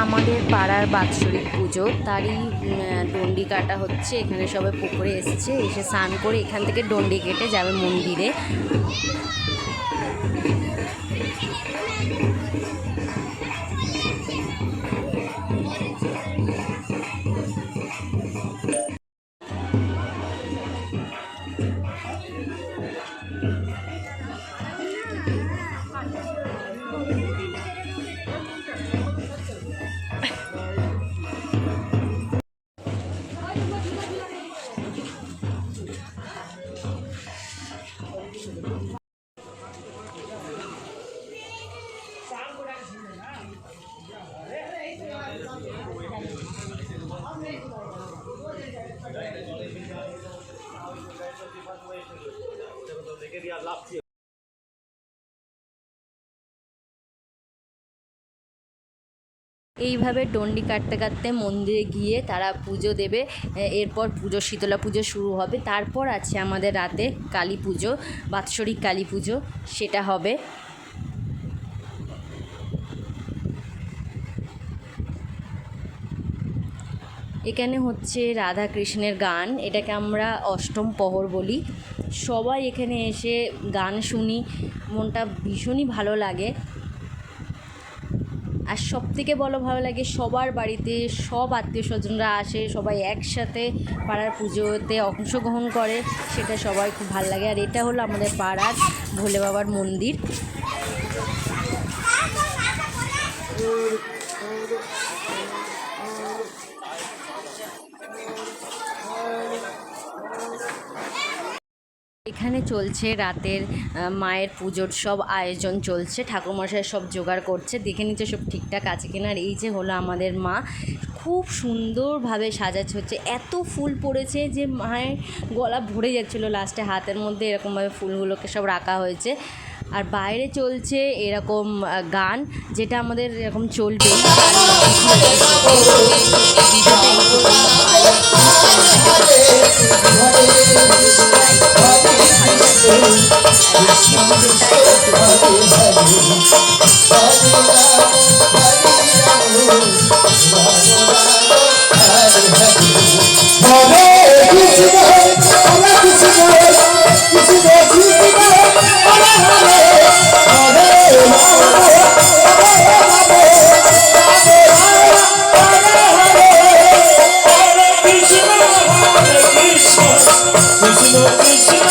আমাদের পাড়ার বাৎসরিক পুজো। তারই ডন্ডি কাটা হচ্ছে। এখানে সবাই পুকুরে এসেছে। এসে স্নান করে এখান থেকে ডন্ডি কেটে যাবে মন্দিরে। এইভাবে ডন্ডি কাটতে কাটতে মন্দিরে গিয়ে তারা পুজো দেবে। এরপর পুজো, শীতলা পুজো শুরু হবে। তারপর আছে আমাদের রাতে কালী পুজো, বাৎসরিক কালী পুজো, সেটা হবে। এখানে হচ্ছে রাধা কৃষ্ণের গান, এটাকে আমরা অষ্টম প্রহর বলি। সবাই এখানে এসে গান শুনি, মনটা ভীষণই ভালো লাগে। আর সব থেকে বলো ভালো লাগে, সবার বাড়িতে সব আত্মীয় স্বজনরা আসে, সবাই একসাথে পাড়ার পুজোতে অংশগ্রহণ করে, সেটা সবাই খুব ভালো লাগে। আর এটা হলো আমাদের পাড়ার ভোলে বাবার মন্দির। এখানে চলছে রাতের মায়ের পুজোর সব আয়োজন চলছে, ঠাকুরমশাই সব জোগাড় করছে, দেখে নিচ্ছে সব ঠিকঠাক আছে কিনা। আর এই যে হলো আমাদের মা, খুব সুন্দরভাবে সাজাচ্ছে হচ্ছে। এত ফুল পড়েছে যে মায়ের গলা ভরে যাচ্ছিল লাস্টে হাতের মধ্যে এরকমভাবে ফুলগুলোকে সব রাখা হয়েছে। আর বাইরে চলছে এরকম গান, যেটা আমাদের এরকম চলবে। Krishna, Krishna.